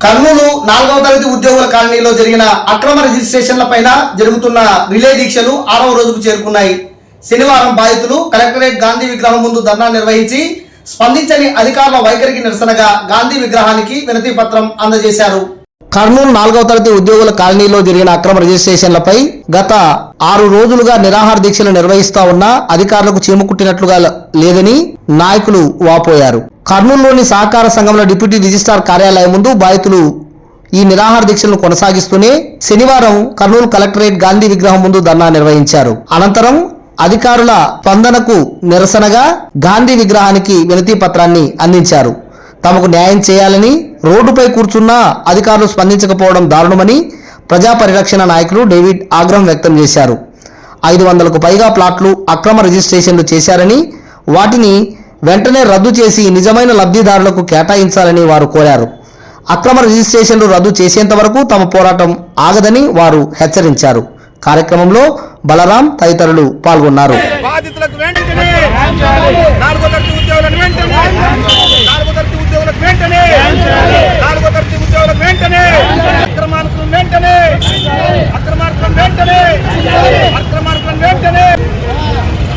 కర్నూలు నాలుగవ తరగతి ఉద్యోగుల కాలనీలో జరిగిన అక్రమ రిజిస్ట్రేషన్ల పైన జరుగుతున్న రిలే దీక్షలు ఆరవ రోజుకు చేరుకున్నాయి. శనివారం బాధితులు కలెక్టరేట్ గాంధీ విగ్రహం ముందు ధర్నా నిర్వహించి స్పందించని అధికారుల వైఖరికి నిరసనగా గాంధీ విగ్రహానికి వినతి పత్రం అందజేశారు. కర్నూలు నాలుగవ తరగతి ఉద్యోగుల కాలనీలో జరిగిన అక్రమ రిజిస్ట్రేషన్లపై గత ఆరు రోజులుగా నిరాహార దీక్షలు నిర్వహిస్తా ఉన్నా అధికారులకు చీమకుట్టినట్లుగా లేదని నాయకులు వాపోయారు. కర్నూలులోని సహకార సంఘంలో డిప్యూటీ రిజిస్ట్రార్ కార్యాలయం ముందు బాధితులు ఈ నిరాహార దీక్షలను కొనసాగిస్తూనే శనివారం కర్నూలు కలెక్టరేట్ గాంధీ విగ్రహం ముందు ధర్నా నిర్వహించారు. అనంతరం అధికారుల స్పందనకు నిరసనగా గాంధీ విగ్రహానికి వినతి పత్రాన్ని అందించారు. తమకు న్యాయం చేయాలని రోడ్డుపై కూర్చున్నా అధికారులు స్పందించకపోవడం దారుణమని ప్రజా పరిరక్షణ నాయకులు డేవిడ్ ఆగ్రహం వ్యక్తం చేశారు. ఐదు వందలకు పైగా ప్లాట్లు అక్రమ రిజిస్ట్రేషన్లు చేశారని వాటిని వెంటనే రద్దు చేసి నిజమైన లబ్ధిదారులకు కేటాయించాలని వారు కోరారు. అక్రమ రిజిస్ట్రేషన్లు రద్దు చేసేంత వరకు తమ పోరాటం ఆగదని వారు హెచ్చరించారు. కార్యక్రమంలో బలరాం తదితరులు పాల్గొన్నారు.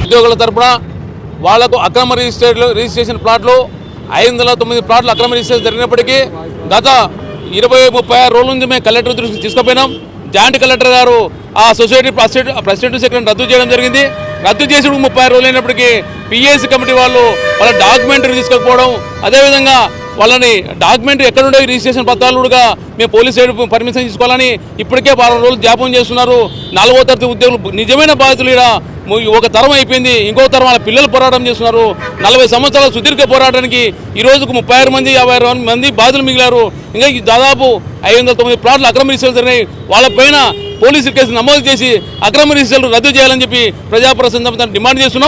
ఉద్యోగుల తరపున వాళ్ళకు అక్రమ రిజిస్ట్రేట్లు రిజిస్ట్రేషన్ ప్లాట్లు ఐదు వందల తొమ్మిది ప్లాట్లు అక్రమ రిజిస్ట్రేషన్ జరిగినప్పటికీ గత ఇరవై ముప్పై ఆరు రోజుల నుంచి మేము కలెక్టర్ దృష్టికి తీసుకుపోయినాం. జాయింట్ కలెక్టర్ గారు ఆ సొసైటీ ప్రెసిడెంట్ ప్రెసిడెంట్ సెక్రటరీ రద్దు చేయడం జరిగింది. రద్దు చేసి ముప్పై ఆరు రోజులు అయినప్పటికీ పిఎస్సి కమిటీ వాళ్ళు వాళ్ళ డాక్యుమెంటరీ తీసుకోకపోవడం అదేవిధంగా వాళ్ళని డాక్యుమెంట్ ఎక్కడ ఉండే రిజిస్ట్రేషన్ పత్రాలుగా కూడా మేము పోలీస్ సైడ్ పర్మిషన్ తీసుకోవాలని ఇప్పటికే వారం రోజులు జ్ఞాపం చేస్తున్నారు. నాలుగో తరగతి ఉద్యోగులు నిజమైన బాధితులు ఇక్కడ ఒక తరం అయిపోయింది ఇంకో తరం వాళ్ళ పిల్లలు పోరాటం చేస్తున్నారు. నలభై సంవత్సరాల సుదీర్ఘ పోరాటానికి ఈ రోజుకు ముప్పై ఆరు మంది యాభై ఆరు మంది బాధితులు మిగిలారు. ఇంకా ఈ దాదాపు ఐదు వందల తొమ్మిది ప్లాట్లు అక్రమ రిజిస్టర్లు జరిగినాయి. వాళ్ళపైన పోలీసులు కేసు నమోదు చేసి అక్రమ రిజిస్టర్లు రద్దు చేయాలని చెప్పి ప్రజాప్రసంగం డిమాండ్ చేస్తున్నాం